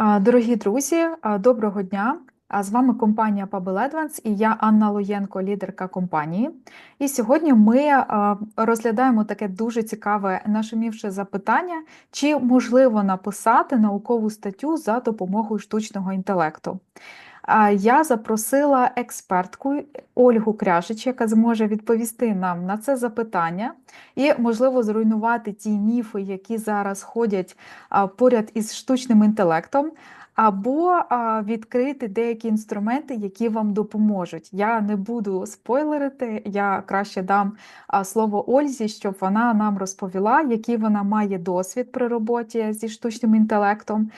Дорогі друзі, доброго дня! А З вами компанія Pabel Advance і я Анна Лоєнко, лідерка компанії. І сьогодні ми розглядаємо таке дуже цікаве нашумівше запитання: чи можливо написати наукову статтю за допомогою штучного інтелекту? Я запросила експертку Ольгу Кряжич, яка зможе відповісти нам на це запитання і, можливо, зруйнувати ті міфи, які зараз ходять поряд із штучним інтелектом, або відкрити деякі інструменти, які вам допоможуть. Я не буду спойлерити, я краще дам слово Ользі, щоб вона нам розповіла, який вона має досвід при роботі зі штучним інтелектом,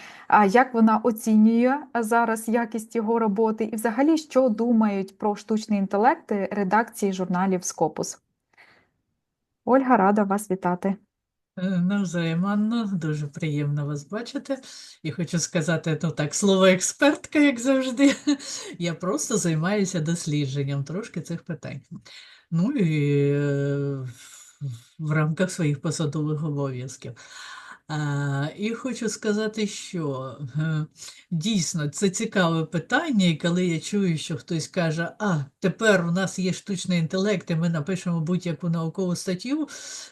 як вона оцінює зараз якість його роботи, і взагалі, що думають про штучний інтелект редакції журналів Scopus. Ольга, рада вас вітати. Е, Навзаєм, Анно, дуже приємно вас бачити. І хочу сказати, ну так, слово експертка, як завжди. Я просто займаюся дослідженням трошки цих питань. Ну і е, в рамках своїх посадових обов'язків. І хочу сказати, що дійсно це цікаве питання, і коли я чую, що хтось каже, а тепер у нас є штучний інтелект, і ми напишемо будь-яку наукову статтю,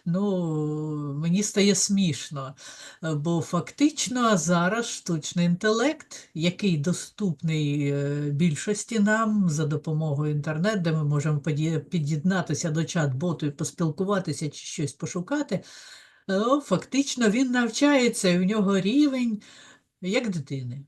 ну мені стає смішно. Бо фактично зараз штучний інтелект, який доступний е, більшості нам за допомогою інтернету, де ми можемо під'єднатися до чат-боту і поспілкуватися чи щось пошукати, е, фактично він навчається, і в нього рівень як дитини.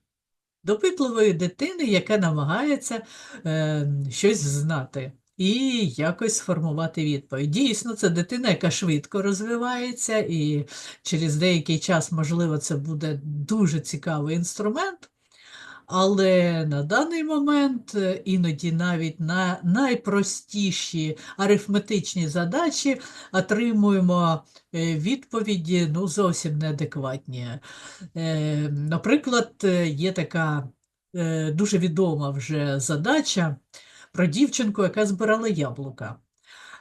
Допитливої дитини, яка намагається е, щось знати і якось сформувати відповідь. Дійсно, це дитина, яка швидко розвивається, і через деякий час, можливо, це буде дуже цікавий інструмент. Але на даний момент е, іноді навіть на найпростіші арифметичні задачі отримуємо е, відповіді ну, зовсім неадекватні. Е, Наприклад, є така дуже відома вже задача про дівчинку, яка збирала яблука.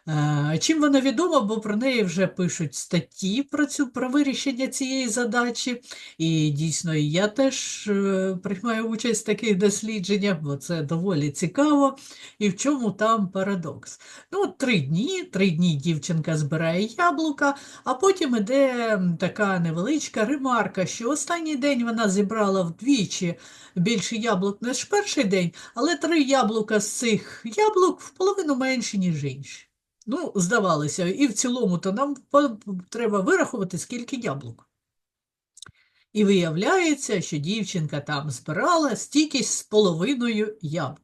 Е, Чим вона відома, бо про неї вже пишуть статті про цю про вирішення цієї задачі. І дійсно, я теж е, приймаю участь в таких дослідженнях, бо це доволі цікаво. І в чому там парадокс? Ну, три дні, три дні дівчинка збирає яблука, а потім іде така невеличка ремарка, що останній день вона зібрала вдвічі більше яблук, ніж перший день, але три яблука з цих яблук в половину менші, ніж інші. Ну, здавалося, і в цілому-то нам треба вирахувати, скільки яблук. І виявляється, що дівчинка там збирала стільки з половиною яблук.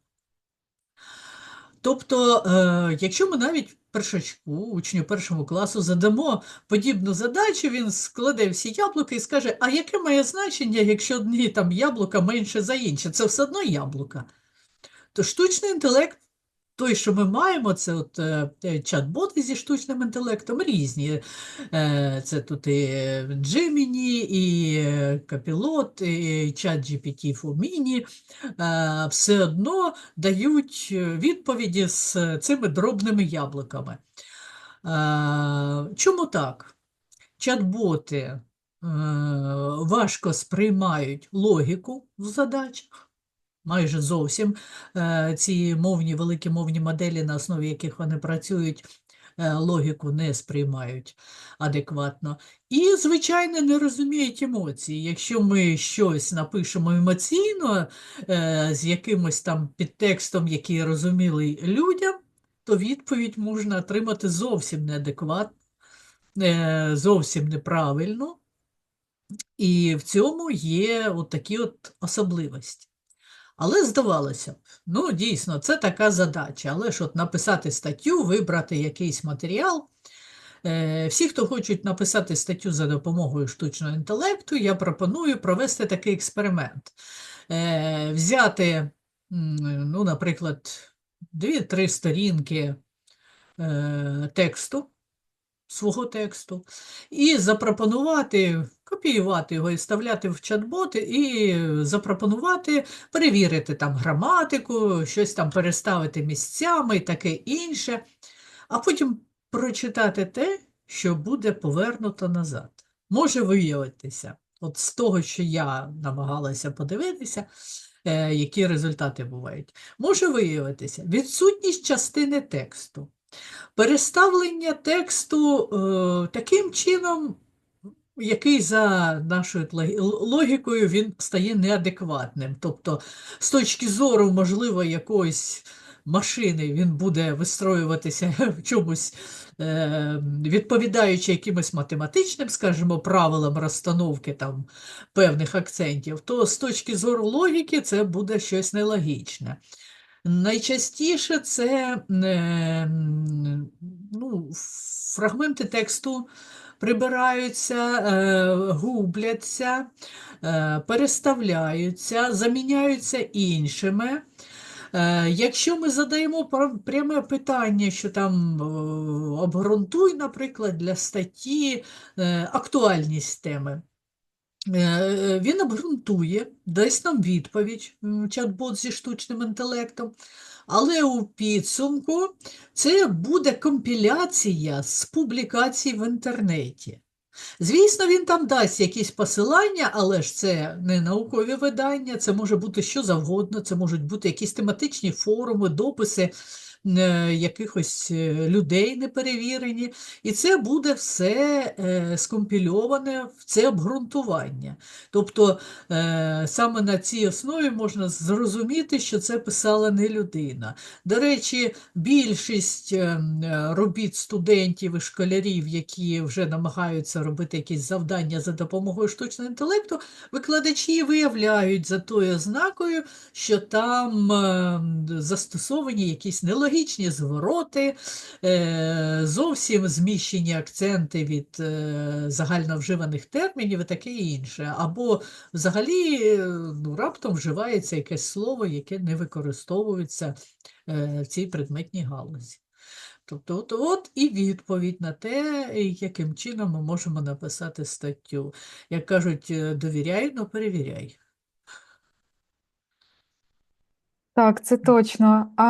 Тобто, е, якщо ми навіть першачку, учню першому класу, задамо подібну задачу, він складе всі яблука і скаже, а яке має значення, якщо одні там яблука менше за інші? Це все одно яблука. То штучний інтелект, той, що ми маємо, це от е, е, чат-боти зі штучним інтелектом різні. Е, Це тут і Gemini, і Copilot, і ChatGPT for Mini. Все одно дають відповіді з цими дробними яблуками. Чому так? Чат-боти важко сприймають логіку в задачах майже зовсім е, ці мовні, великі мовні моделі, на основі яких вони працюють, е, логіку не сприймають адекватно. І, звичайно, не розуміють емоції. Якщо ми щось напишемо емоційно, е, з якимось там підтекстом, який розумілий людям, то відповідь можна отримати зовсім неадекватно, зовсім неправильно. І в цьому є от такі от особливості. Але здавалося ну дійсно, це така задача. Але ж от написати статтю, вибрати якийсь матеріал. Е, Всі, хто хочуть написати статтю за допомогою штучного інтелекту, я пропоную провести такий експеримент. Е, Взяти, ну, наприклад, 2-3 сторінки е, тексту, свого тексту, і запропонувати, копіювати його і вставляти в чат-боти, і запропонувати перевірити там граматику, щось там переставити місцями і таке інше, а потім прочитати те, що буде повернуто назад. Може виявитися, От з того, що я намагалася подивитися, е, які результати бувають, може виявитися відсутність частини тексту, переставлення тексту е, таким чином, який за нашою логікою він стає неадекватним. Тобто, з точки зору, можливо, якоїсь машини він буде вистроюватися в чомусь, е, відповідаючи якимось математичним, скажімо, правилам розстановки там певних акцентів, то з точки зору логіки це буде щось нелогічне. Найчастіше це е, ну, фрагменти тексту прибираються, е, губляться, е, переставляються, заміняються іншими. Якщо ми задаємо пр- пряме питання, що там обґрунтуй, наприклад, для статті актуальність теми, Він обґрунтує, дасть нам відповідь, чат-бот зі штучним інтелектом, але у підсумку це буде компіляція з публікацій в інтернеті. Звісно, він там дасть якісь посилання, але ж це не наукові видання, це може бути що завгодно, це можуть бути якісь тематичні форуми, дописи е, якихось е, людей неперевірені. І це буде все е, скомпільоване в це обґрунтування. Тобто е, саме на цій основі можна зрозуміти, що це писала не людина. До речі, більшість робіт студентів і школярів, які вже намагаються робити якісь завдання за допомогою штучного інтелекту, викладачі виявляють за тою ознакою, що там е, застосовані якісь нелогічні звороти, е, зовсім зміщені акценти від е, загальновживаних термінів і таке інше. Або взагалі е, ну, раптом вживається якесь слово, яке не використовується в цій предметній галузі. Тобто, от, от і відповідь на те, яким чином ми можемо написати статтю. Як кажуть, довіряй, но перевіряй. Так, це точно. А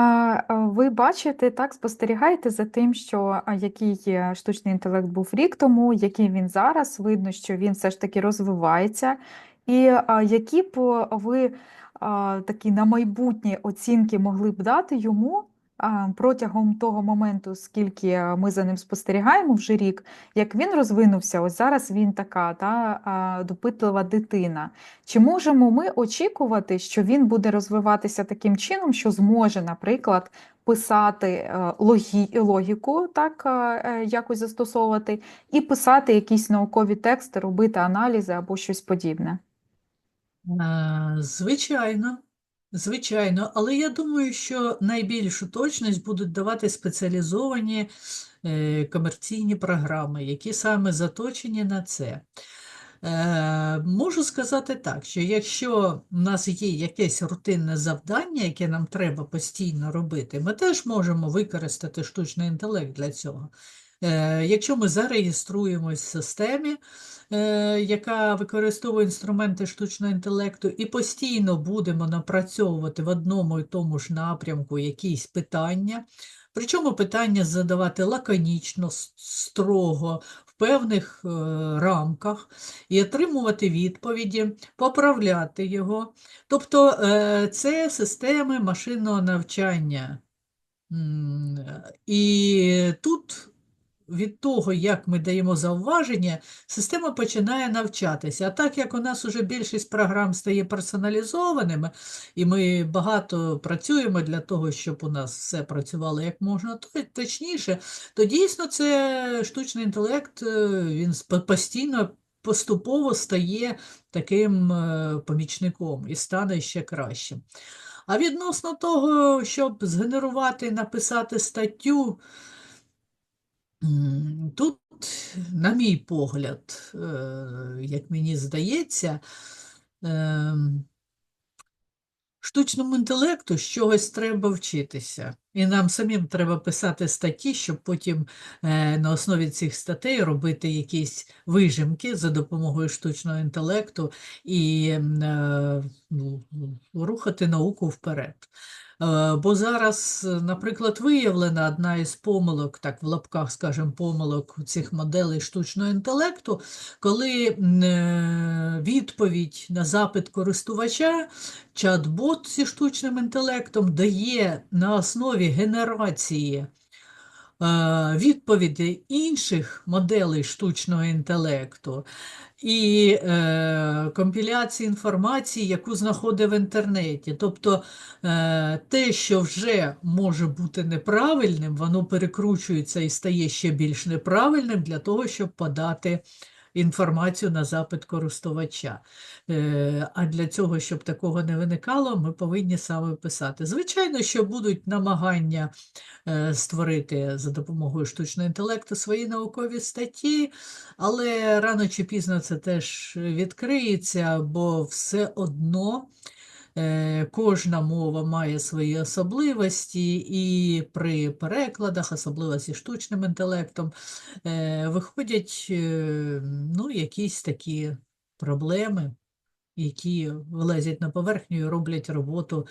а ви бачите, так, спостерігаєте за тим, що а, який е, штучний інтелект був рік тому, який він зараз, видно, що він все ж таки розвивається. І а, які б ви а, такі на майбутнє оцінки могли б дати йому протягом того моменту, скільки ми за ним спостерігаємо вже рік, як він розвинувся, ось зараз він така та, допитлива дитина. Чи можемо ми очікувати, що він буде розвиватися таким чином, що зможе, наприклад, писати е, логі, логіку, так, е, е, якось застосовувати, і писати якісь наукові тексти, робити аналізи або щось подібне? Е, Звичайно, звичайно, але я думаю, що найбільшу точність будуть давати спеціалізовані е, комерційні програми, які саме заточені на це. Е, Можу сказати так, що якщо в нас є якесь рутинне завдання, яке нам треба постійно робити, ми теж можемо використати штучний інтелект для цього. Е, Якщо ми зареєструємось в системі, е, яка використовує інструменти штучного інтелекту, і постійно будемо напрацьовувати в одному і тому ж напрямку якісь питання, причому питання задавати лаконічно, строго, в певних е, рамках, і отримувати відповіді, поправляти його. Тобто це системи машинного навчання. І тут від того, як ми даємо зауваження, система починає навчатися. А так як у нас уже більшість програм стає персоналізованими, і ми багато працюємо для того, щоб у нас все працювало як можна точніше, то дійсно це штучний інтелект, е, він постійно. Поступово стає таким е, помічником і стане ще кращим. А відносно того, щоб згенерувати, написати статтю, тут, на мій погляд, е, як мені здається, ем, штучному інтелекту з чогось треба вчитися. І нам самим треба писати статті, щоб потім е, на основі цих статей робити якісь вижимки за допомогою штучного інтелекту і е, ну, рухати науку вперед. Е, Бо зараз, е, наприклад, виявлена одна із помилок, так в лапках, скажімо, помилок цих моделей штучного інтелекту, коли е, відповідь на запит користувача, чат-бот зі штучним інтелектом дає на основі генерації е, відповідей інших моделей штучного інтелекту і е, компіляції інформації, яку знаходить в інтернеті. Тобто е, те, що вже може бути неправильним, воно перекручується і стає ще більш неправильним для того, щоб подати інформацію на запит користувача. Е, А для цього, щоб такого не виникало, ми повинні саме писати. Звичайно, що будуть намагання е, створити за допомогою штучного інтелекту свої наукові статті, але рано чи пізно це теж відкриється, бо все одно. Е, Кожна мова має свої особливості, і при перекладах, особливо зі штучним інтелектом, е, виходять е, ну, якісь такі проблеми, які вилазять на поверхню і роблять роботу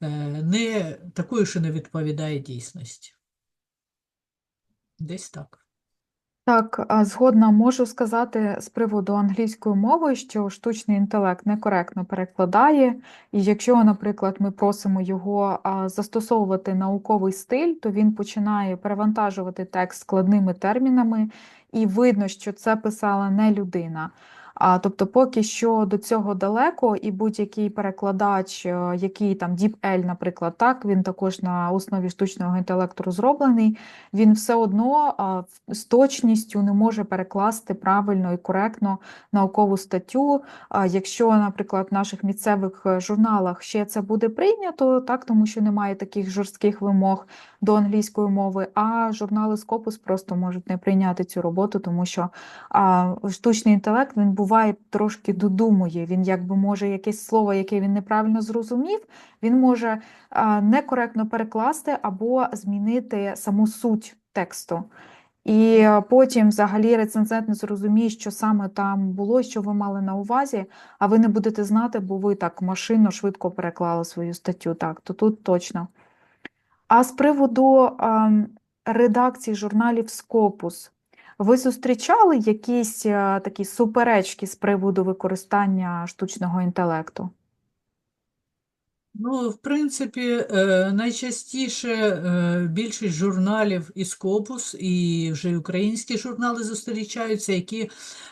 не такою, що не відповідає дійсності. Десь так. Так, а, згодна можу сказати з приводу англійської мови, що штучний інтелект некоректно перекладає, і якщо, наприклад, ми просимо його застосовувати науковий стиль, то він починає перевантажувати текст складними термінами, і видно, що це писала не людина. А, тобто, поки що до цього далеко, і будь-який перекладач, е, який там DeepL, наприклад, так, він також на основі штучного інтелекту розроблений, він все одно з точністю не може перекласти правильно і коректно наукову статтю. Якщо, наприклад, в наших місцевих е, журналах ще це буде прийнято, так, тому що немає таких жорстких вимог до англійської мови, а журнали Scopus просто можуть не прийняти цю роботу, тому що штучний інтелект він буває трошки додумує. Він якби може якесь слово, яке він неправильно зрозумів, він може некоректно перекласти або змінити саму суть тексту. І е, потім взагалі рецензент не зрозуміє, що саме там було, що ви мали на увазі, а ви не будете знати, бо ви так машинно швидко переклали свою статтю. Так, то тут точно. А з приводу редакції журналів Scopus, ви зустрічали якісь е, такі суперечки з приводу використання штучного інтелекту? Ну, в принципі, е, найчастіше е, більшість журналів і Scopus, і вже українські журнали зустрічаються, які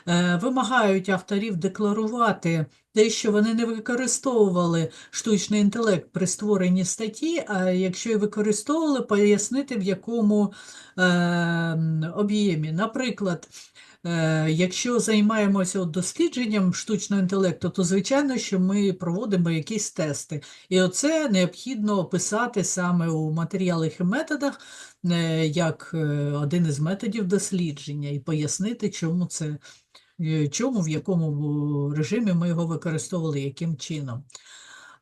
е, вимагають авторів декларувати те, що вони не використовували штучний інтелект при створенні статті, а якщо і використовували, пояснити в якому об'ємі. Наприклад, Якщо займаємося дослідженням штучного інтелекту, то звичайно, що ми проводимо якісь тести. І оце необхідно описати саме у матеріалах і методах, е, як е, один із методів дослідження, і пояснити, чому це, е, чому, в якому режимі ми його використовували, яким чином.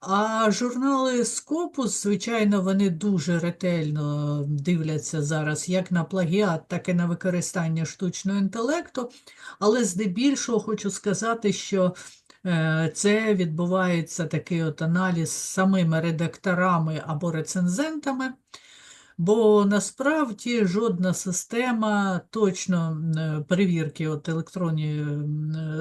А журнали Скопус, звичайно, вони дуже ретельно дивляться зараз як на плагіат, так і на використання штучного інтелекту. Але здебільшого хочу сказати, що е, це відбувається такий от аналіз самими редакторами або рецензентами. Бо насправді жодна система точно е, перевірки, от електронні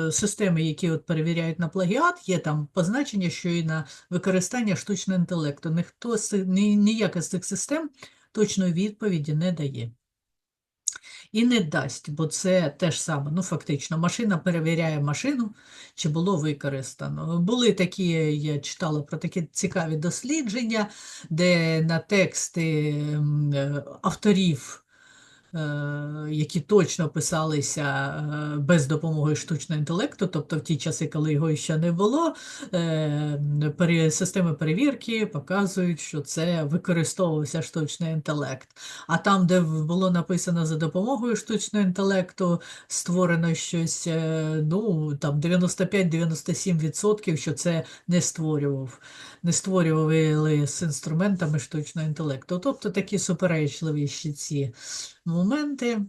е, системи, які от перевіряють на плагіат, є там позначення, що і на використання штучного інтелекту. Ніхто ніяка з цих систем точної відповіді не дає. І не дасть, бо це те ж саме. Ну, фактично, машина перевіряє машину, чи було використано. Були такі, я читала про такі цікаві дослідження, де на тексти е, авторів, які точно писалися е, без допомоги штучного інтелекту, тобто в ті часи, коли його ще не було, е, системи перевірки показують, що це використовувався штучний інтелект. А там, де було написано за допомогою штучного інтелекту, створено щось, е, ну, там 95-97%, що це не створював, не створювали з інструментами штучного інтелекту. Тобто такі суперечливі ці моменти.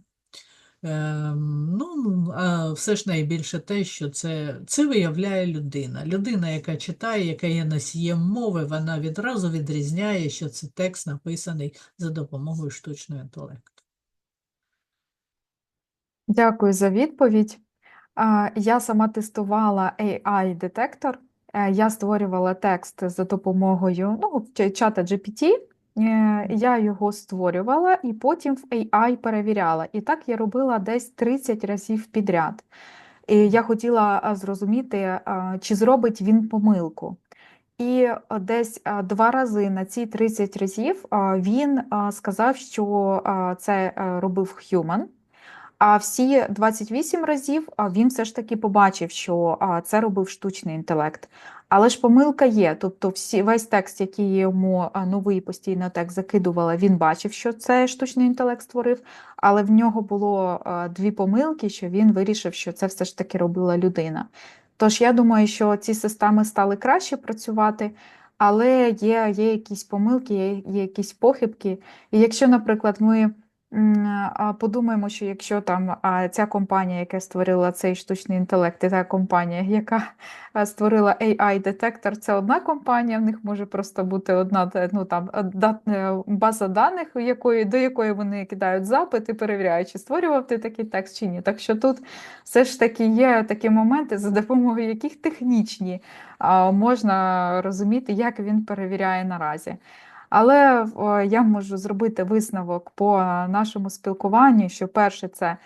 Ем, ну, а все ж найбільше те, що це, це виявляє людина. Людина, яка читає, яка є носієм мови, вона відразу відрізняє, що це текст написаний за допомогою штучного інтелекту. Дякую за відповідь. Я сама тестувала AI-детектор. Е, Я створювала текст за допомогою ну, чата GPT. Е, Я його створювала і потім в AI перевіряла. І так я робила десь 30 разів підряд. І я хотіла зрозуміти, чи зробить він помилку. І десь два рази на ці 30 разів він сказав, що це робив human. А всі 28 разів він все ж таки побачив, що це робив штучний інтелект. Але ж помилка є. Тобто, всі, весь текст, який йому новий постійно текст закидувала, він бачив, що це штучний інтелект створив, але в нього було дві помилки, що він вирішив, що це все ж таки робила людина. Тож я думаю, що ці системи стали краще працювати, але є, є якісь помилки, є, є якісь похибки. І якщо, наприклад, ми. Подумаємо, що якщо там ця компанія, яка створила цей штучний інтелект, і та компанія, яка створила AI-детектор, це одна компанія, в них може просто бути одна ну, там, да- е, база даних, якої, до якої вони кидають запит і перевіряють, чи створював ти такий текст чи ні. Так що тут все ж таки є такі моменти, за допомогою яких технічні можна розуміти, як він перевіряє наразі. Але я можу зробити висновок по нашому спілкуванню, що перше це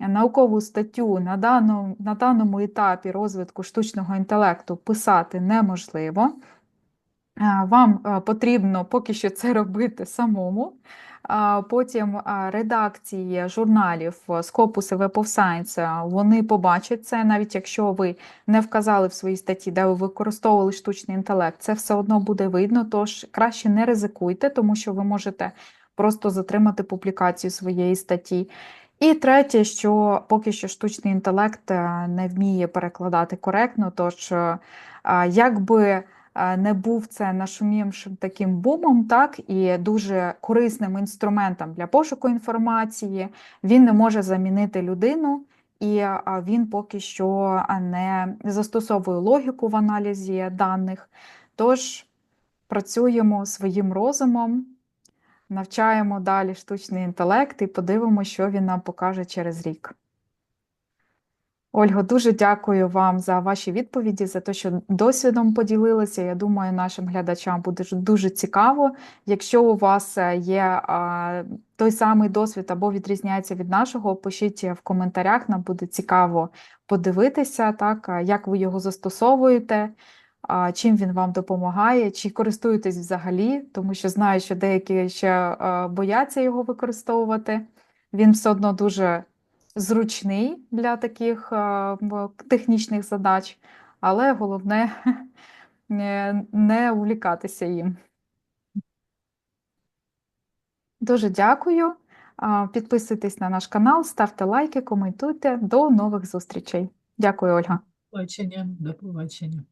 наукову статтю на даному, на даному етапі розвитку штучного інтелекту писати неможливо. Вам е, потрібно поки що це робити самому. Потім редакції журналів е, Scopus і Web of Science, е, вони побачать це, навіть якщо ви не вказали в своїй статті, де ви використовували штучний інтелект, це все одно буде видно, тож краще не ризикуйте, тому що ви можете просто затримати публікацію своєї статті. І третє, що поки що штучний інтелект не вміє перекладати коректно, тож якби не був це нашумівшим таким бумом, так і дуже корисним інструментом для пошуку інформації, він не може замінити людину. І він поки що не застосовує логіку в аналізі даних. Тож працюємо своїм розумом, навчаємо далі штучний інтелект і подивимося, що він нам покаже через рік. Ольго, дуже дякую вам за ваші відповіді, за те, що досвідом поділилися. Я думаю, нашим глядачам буде дуже цікаво. Якщо у вас е, є той самий досвід або відрізняється від нашого, пишіть в коментарях. Нам буде цікаво подивитися, так, як ви його застосовуєте, чим він вам допомагає, чи користуєтесь взагалі, тому що знаю, що деякі ще бояться його використовувати. Він все одно дуже зручний для таких е, технічних задач, але головне не, увлікатися їм. Дуже дякую. Підписуйтесь на наш канал, ставте лайки, коментуйте. До нових зустрічей. Дякую, Ольга. Побачення, до побачення.